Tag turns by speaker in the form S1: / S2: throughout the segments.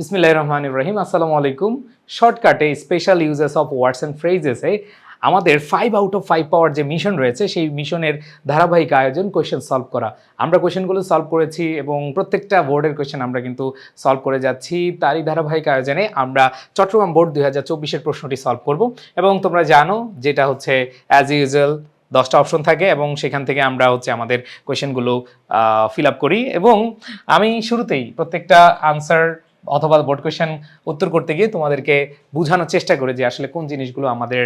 S1: বিসমিল্লাহ রহমান ইব্রাহিম আসসালামু আলাইকুম। শর্টকাটে special usages of words and ফ্রেজেসে আমাদের five out of five power যে মিশন রয়েছে, সেই মিশনের ধারাবাহিক আয়োজন কোয়েশ্চেন সলভ করা। আমরা কোয়েশ্চেনগুলো সলভ করেছি এবং প্রত্যেকটা বোর্ডের কোয়েশ্চেন আমরা কিন্তু সলভ করে যাচ্ছি। তারই ধারাবাহিক আয়োজনে আমরা চট্টগ্রাম বোর্ড দুই হাজার চব্বিশের প্রশ্নটি সলভ করব। এবং তোমরা জানো যেটা হচ্ছে অ্যাজ ইউজুয়াল দশটা অপশন থাকে এবং সেখান থেকে আমরা হচ্ছে আমাদের কোয়েশ্চেনগুলো ফিল আপ করি। এবং আমি শুরুতেই প্রত্যেকটা আনসার অথবা বোর্ড কোয়েশ্চেন উত্তর করতে গিয়ে তোমাদেরকে বোঝানোর চেষ্টা করে যে আসলে কোন জিনিসগুলো আমাদের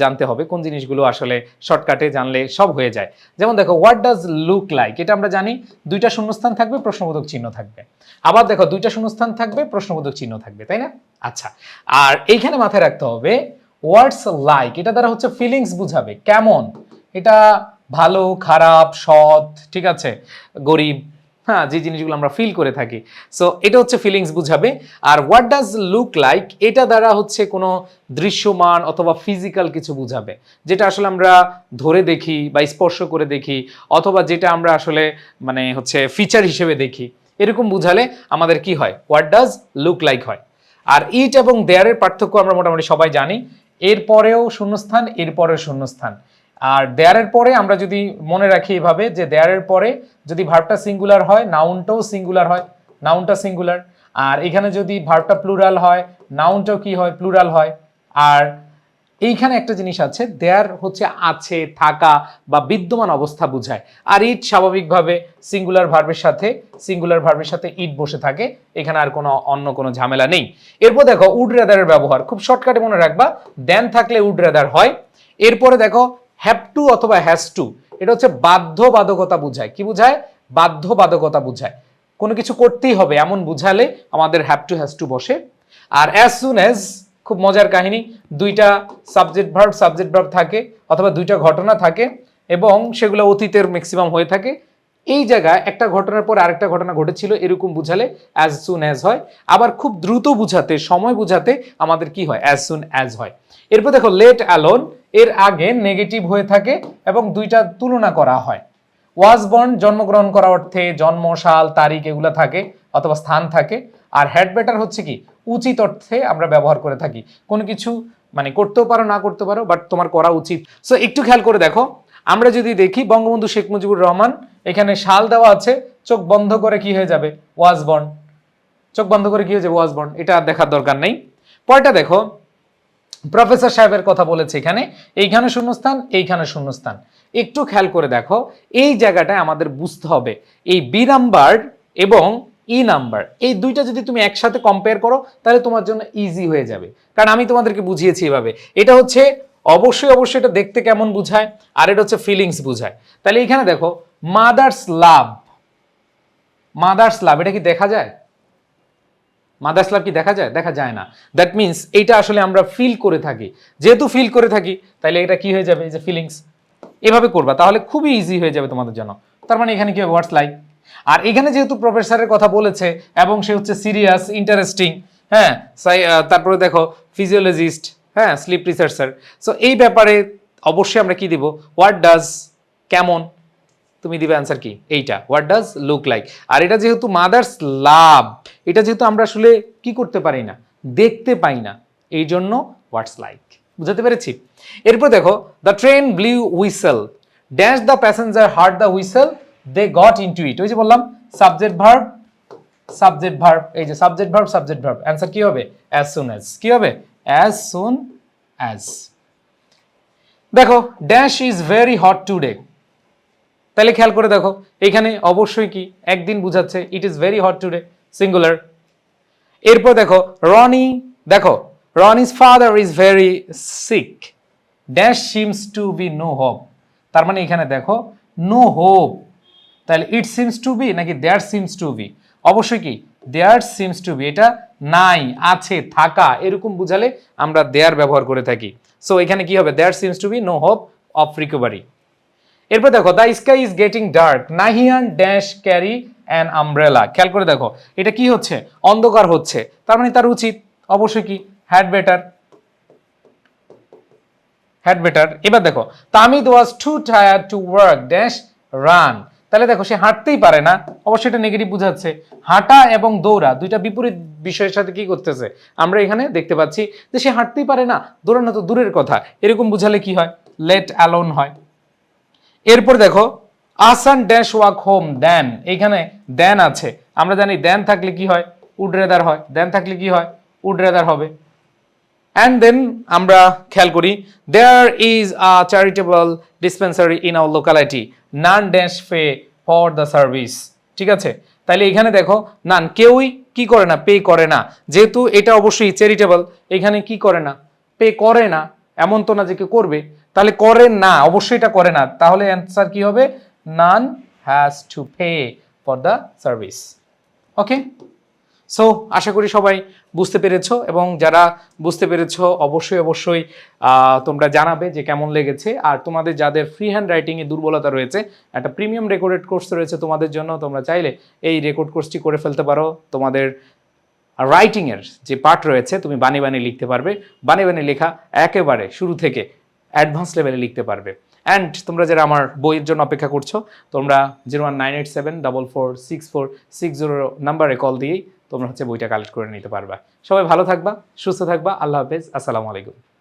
S1: জানতে হবে, কোন জিনিসগুলো আসলে শর্টকাটে জানলে সব হয়ে যায়। যেমন দেখো হোয়াট ডাজ লুক লাইক এটা আমরা জানি, দুইটা শূন্যস্থান থাকবে, প্রশ্নবোধক চিহ্ন থাকবে। আবার দেখো, দুইটা শূন্যস্থান থাকবে, প্রশ্নবোধক চিহ্ন থাকবে, তাই না? আচ্ছা আর এইখানে মাথায় রাখতে হবে ওয়ার্ডস লাইক এটা দ্বারা হচ্ছে ফিলিংস বুঝাবে, কেমন? এটা ভালো, খারাপ, সৎ, ঠিক আছে? গরিব হ্যাঁ যে জিনিসগুলো আমরা ফিল করে থাকি। সো এটা হচ্ছে ফিলিংস বুঝাবে। আর হোয়াট ডাজ লুক লাইক এটা দ্বারা হচ্ছে কোনো দৃশ্যমান অথবা ফিজিক্যাল কিছু বুঝাবে। যেটা আসলে আমরা ধরে দেখি বা স্পর্শ করে দেখি, অথবা যেটা আমরা আসলে মানে হচ্ছে ফিচার হিসেবে দেখি। এরকম বুঝালে আমাদের কি হয়? হোয়াট ডাজ লুক লাইক হয়। আর ইট এবং দেয়ারের পার্থক্য আমরা মোটামুটি সবাই জানি। এরপরেও শূন্যস্থান এরপরেও শূন্যস্থান। আর দেয়ারের পরে আমরা যদি মনে রাখি এভাবে যে দেয়ারের পরে যদি ভার্বটা সিঙ্গুলার হয় নাউনটাও সিঙ্গুলার হয় নাউনটা সিঙ্গুলার আর এখানে যদি ভার্বটা প্লুরাল হয় নাউনটাও কি হয় প্লুরাল হয়। আর এইখানে একটা জিনিস আছে দেয়ার হচ্ছে আছে, থাকা বা বিদ্যমান অবস্থা বোঝায়। আর ইট স্বাভাবিকভাবে সিঙ্গুলার ভার্বের সাথে সিঙ্গুলার ভার্বের সাথে ইট বসে থাকে। এখানে আর কোনো অন্য কোনো ঝামেলা নেই। এরপর দেখো উড রেদারের ব্যবহার। খুব শর্টকাটে মনে রাখবা দেন থাকলে উড রেদার হয়। এরপরে দেখো হ্যাভ টু অথবা হ্যাজ টু এটা হচ্ছে বাধ্যবাধকতা বুঝায়। কি বুঝায়? বাধ্যবাধকতা বুঝায়। কোনো কিছু করতেই হবে, এমন বুঝালে আমাদের হ্যাভ টু হ্যাজ টু বসে। আর অ্যাজ সুন অ্যাজ খুব মজার কাহিনী, দুইটা সাবজেক্ট ভার্ব সাবজেক্ট ভার্ব থাকে, অথবা দুইটা ঘটনা থাকে, এবং সেগুলো অতীতের ম্যাক্সিমাম হয়ে থাকে। এই জায়গায় একটা ঘটনার পর আরেকটা ঘটনা ঘটেছিল, এরকম বুঝালে অ্যাজ সুন অ্যাজ হয়। আবার খুব দ্রুত বুঝাতে, সময় বুঝাতে আমাদের কি হয়? অ্যাজ সুন অ্যাজ হয়। এরপর দেখো লেট অ্যালোন এর আগে নেগেটিভ হয়ে থাকে এবং দুইটা তুলনা করা হয়। ওয়াজ বর্ন জন্মগ্রহণ করা অর্থে জন্ম, সাল, তারিখ এগুলো থাকে, অথবা স্থান থাকে। আর হ্যাড বেটার হচ্ছে কি? উচিত অর্থে আমরা ব্যবহার করে থাকি। কোনো কিছু মানে করতেও পারো, না করতে পারো বাট তোমার করা উচিত। সো একটু খেয়াল করে দেখো আমরা যদি দেখি বঙ্গবন্ধু শেখ মুজিবুর রহমান, এখানে সাল দেওয়া আছে, চোখ বন্ধ করে কি হয়ে যাবে? ওয়াজ বর্ন চোখ বন্ধ করে কি হয়ে যাবে? ওয়াজ বর্ন এটা দেখার দরকার নেই। পরটা দেখো, প্রফেসর সাহেবের কথা বলেছে এখানে, এইখানে শূন্যস্থান এইখানে শূন্যস্থান। একটু খেয়াল করে দেখো, এই জায়গাটায় আমাদের বুঝতে হবে, এই বি নাম্বার এবং ই নাম্বার, এই দুইটা যদি তুমি একসাথে কম্পেয়ার করো, তাহলে তোমার জন্য ইজি হয়ে যাবে। কারণ আমি তোমাদেরকে বুঝিয়েছি এভাবে। এটা হচ্ছে অবশ্যই অবশ্যই এটা দেখতে কেমন বুঝায়? আর এটা হচ্ছে ফিলিংস বুঝায়। তাহলে এখানে দেখো মাদার্স লাভ মাদার্স লাভ এটা কি দেখা যায়? মাদার্স লাভ কি দেখা যায়? দেখা যায় না। দ্যাট মিনস এইটা আসলে আমরা ফিল করে থাকি। যেহেতু ফিল করে থাকি, তাহলে এটা কি হয়ে যাবে? যে ফিলিংস এভাবে করবা, তাহলে খুবই ইজি হয়ে যাবে তোমাদের জন্য। তার মানে এখানে কি হবে? ওয়ার্ডস লাইক আর এখানে যেহেতু প্রফেসরের কথা বলেছে, এবং সে হচ্ছে সিরিয়াস ইন্টারেস্টিং হ্যাঁ? তারপরে দেখো ফিজিওলজিস্ট হ্যাঁ স্লিপ রিসার্চার সো এই ব্যাপারে অবশ্যই আমরা কি দিব? হোয়াট ডাজ কেমন? তুমি দিবে অ্যান্সার কি? এইটা। হোয়াট ডাজ লুক লাইক আর এটা যেহেতু মাদার্স লাভ এটা যেহেতু আমরা আসলে কি করতে পারি না? দেখতে পাই না। এই জন্য হোয়াটস লাইক বুঝাতে পেরেছি? এরপর দেখো the train blew whistle dash the passenger heard the whistle they got into it ওই যে বললাম সাবজেক্ট ভার্ব সাবজেক্ট ভার্ব এই যে subject verb subject verb answer কি হবে? অ্যাজ সুন অ্যাজ কি হবে? অ্যাজ সুন অ্যাজ দেখো dash is very hot today তাহলে খেয়াল করে দেখো, এখানে অবশ্যই কি একদিন বুঝাচ্ছে it is very hot today singular এরপর দেখো রনি দেখো Rony's father is very sick dash seems to be no hope তার মানে এখানে দেখো নো হোপ তাহলে ইট সিমস টু বি নাকি দেয়ার সিমস টু বি অবশ্যই কি দেয়ার সিমস টু বি এটা নাই, আছে, থাকা, এরকম বুঝালে আমরা দেয়ার ব্যবহার করে থাকি। সো এখানে কি হবে? There seems to be no hope of recovery এরপর দেখো the sky is getting dark Nahiyan dash carry an umbrella খেয়াল করে দেখো, এটা কি হচ্ছে? অন্ধকার হচ্ছে। তার মানে তার উচিত, অবশ্যই কি? হ্যাড বেটার হ্যাড বেটার এবার দেখো Tamid was too tired to work dash run তাহলে দেখো, সে হাঁটতেই পারে না। অবশ্যই এটা নেগেটিভ বোঝাচ্ছে। হাঁটা এবং দৌড়া দুইটা বিপরীত বিষয়ের সাথে কি করতেছে? আমরা এখানে দেখতে পাচ্ছি যে সে হাঁটতেই পারে না, দৌড়ানো তো দূরের কথা। এরকম বুঝালে কি হয়? লেট অ্যালোন হয়। এরপর দেখো, আসান ড্যাশ ওয়াক হোম, দেন। এইখানে দেন আছে। আমরা জানি দেন থাকলে কি হয়? উড রেদার হয়। দেন থাকলে কি হয়? উড রেদার হবে। অ্যান্ড দেন আমরা খেয়াল করি there is a charitable dispensary in our locality none dash pay for the service ঠিক আছে? তাহলে এখানে দেখো নান কেউই কি করে না পে করে না। যেহেতু এটা অবশ্যই চ্যারিটেবল এখানে কি করে না পে করে না, এমন তো না যে কেউ করবে। তাহলে করে না, অবশ্যই এটা করে না। তাহলে অ্যান্সার কি হবে? None has to pay for the service okay so আশা করি সবাই বুঝতে পেরেছ এবং যারা বুঝতে পেরেছ, অবশ্যই অবশ্যই তোমরা জানাবে যে কেমন লেগেছে। আর তোমাদের যাদের ফ্রি হ্যান্ড রাইটিংয়ে দুর্বলতা রয়েছে, একটা প্রিমিয়াম রেকর্ডেড কোর্স রয়েছে তোমাদের জন্য, তোমরা চাইলে এই রেকর্ড কোর্সটি করে ফেলতে পারো। তোমাদের রাইটিংয়ের যে পার্ট রয়েছে, তুমি বানি বানি লিখতে পারবে। বানি বানি লেখা একেবারে শুরু থেকে অ্যাডভান্স লেভেলে লিখতে পারবে। অ্যান্ড তোমরা যারা আমার বইয়ের জন্য অপেক্ষা করছ, তোমরা zero one nine eight seven double four six four six zero নাম্বারে কল দিয়েই তোমরা হচ্ছে বইটা কালেক্ট করে নিতে পারবা। সবাই ভালো থাকবা, সুস্থ থাকবা, আল্লাহ হাফেজ, আসসালামু আলাইকুম।